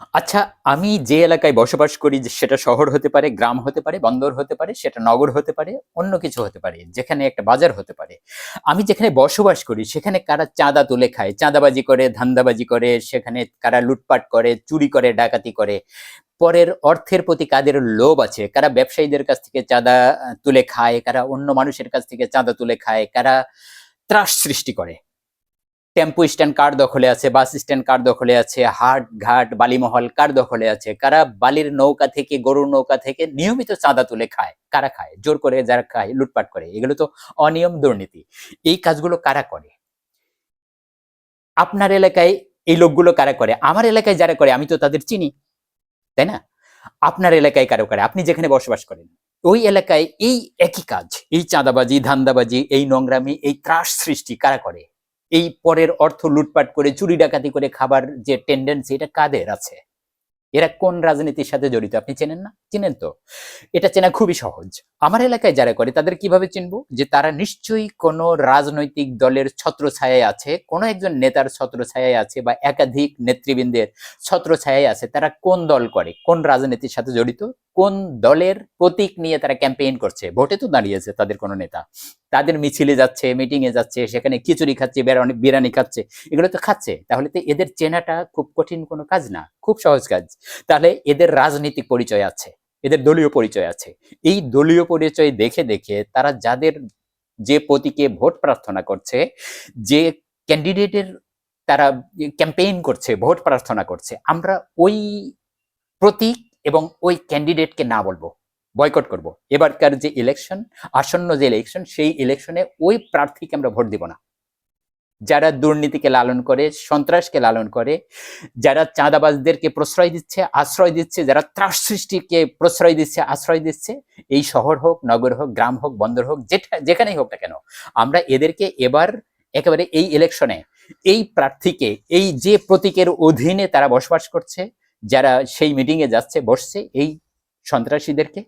আচ্ছা আমি যে এলাকায় বসবাস করি সেটা শহর হতে পারে, গ্রাম হতে পারে, বন্দর হতে পারে, সেটা নগর হতে পারে, অন্য কিছু হতে পারে, যেখানে একটা বাজার হতে পারে। আমি যেখানে বসবাস করি, সেখানে কারা চাঁদা তুলে খায়, চাঁদাবাজি করে, ধান্দাবাজি করে, সেখানে কারা লুটপাট করে, চুরি করে, ডাকাতি করে। পরের অর্থের প্রতি কাদের লোভ আছে? কারা ব্যবসায়ীদের কাছ থেকে চাঁদা তুলে খায়, কারা অন্য মানুষের কাছ থেকে চাঁদা তুলে খায়, কারা ত্রাস সৃষ্টি করে? টেম্পো, স্ট্যান্ড কার দখলে আছে, বাস স্ট্যান্ড কার দখলে আছে, হাট ঘাট, বালিমহল কার দখলে আছে? কারা বালির নৌকা থেকে, গরুর নৌকা থেকে নিয়মিত চাঁদা তুলে খায়? কারা খায়? জোর করে যারা খায়, লুটপাট করে। এগুলো তো অনিয়ম দুর্নীতি। এই কাজগুলো কারা করে? আপনার এলাকায় এই লোকগুলো কারা করে? আমার এলাকায় যারা করে, আমি তো তাদের চিনি, তাই না? আপনার এলাকায় কারও করে? আপনি যেখানে বসবাস করেন, ওই এলাকায় এই একই কাজ, এই চাঁদাবাজি, ধান্দাবাজি, এই নোংরামি, এই ত্রাস সৃষ্টি কারা করে? এই পরের অর্থ লুটপাট করে, চুরি ডাকাতি করে খাবার যে টেন্ডেন্সি এটা কাদের আছে? এরা কোন রাজনীতির সাথে জড়িত? আপনি চেনেন না? চিনেন তো। এটা চেনা খুবই সহজ। আমার এলাকায় যারা করে, তাদের কীভাবে চিনবো? যে তারা নিশ্চয়ই কোনো রাজনৈতিক দলের ছত্রছায়ায় আছে, কোনো একজন নেতার ছত্রছায়ায় আছে বা একাধিক নেতৃবৃন্দের ছত্রছায়ায় আছে, তারা কোন দল করে, কোন রাজনীতির সাথে জড়িত, কোন দলের প্রতীক নিয়ে তারা ক্যাম্পেইন করছে? ভোটে তো দাঁড়িয়েছে তাদের কোনো নেতা। তাদের মিছিলে যাচ্ছে মিটিং এ যাচ্ছে, সেখানে খিচুড়ি খাচ্ছে বিরিয়ানি খাচ্ছে, এগুলো তো খাচ্ছে। তাহলে তো এদের চেনাটা খুব কঠিন কোনো কাজ না, খুব সহজ কাজ। তাহলে এদের রাজনৈতিক পরিচয় আছে, এদের দলীয় পরিচয় আছে। এই দলীয় পরিচয় দেখে দেখে তারা যাদের যে প্রতীকে ভোট প্রার্থনা করছে, যে ক্যান্ডিডেটের তারা ক্যাম্পেইন করছে, ভোট প্রার্থনা করছে, আমরা ওই প্রতীক এবং ওই ক্যান্ডিডেটকে না বলব। বয়কট করব। এবারকার যে ইলেকশন আসন্ন যে ইলেকশন সেই ইলেকশনে ওই প্রার্থীকে আমরা ভোট দিব না। যারা দুর্নীতিকে লালন করে, সন্ত্রাসকে লালন করে, যারা চাঁদাবাজদেরকে প্রশ্রয় দিচ্ছে, আশ্রয় দিচ্ছে, যারা ত্রাস সৃষ্টিকে প্রশ্রয় দিচ্ছে, আশ্রয় দিচ্ছে, এই শহর হোক, নগর হোক, গ্রাম হোক, বন্দর হোক যেটা যেখানেই হোক না কেন, আমরা এদেরকে এবার একেবারে এই ইলেকশনে এই প্রার্থীকে, এই যে প্রতীকের অধীনে তারা বসবাস করছে, যারা সেই মিটিংয়ে যাচ্ছে, বসছে, এই সন্ত্রাসীদেরকে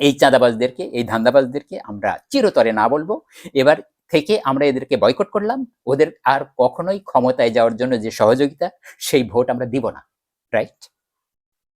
এই চাঁদাবাজদেরকে, এই ধান্দাবাজদেরকে আমরা চিরতরে না বলব। এবার থেকে আমরা এদেরকে বয়কট করলাম। ওদের আর কখনোই ক্ষমতায় যাওয়ার জন্য যে সহযোগিতা, সেই ভোট আমরা দিব না। রাইট?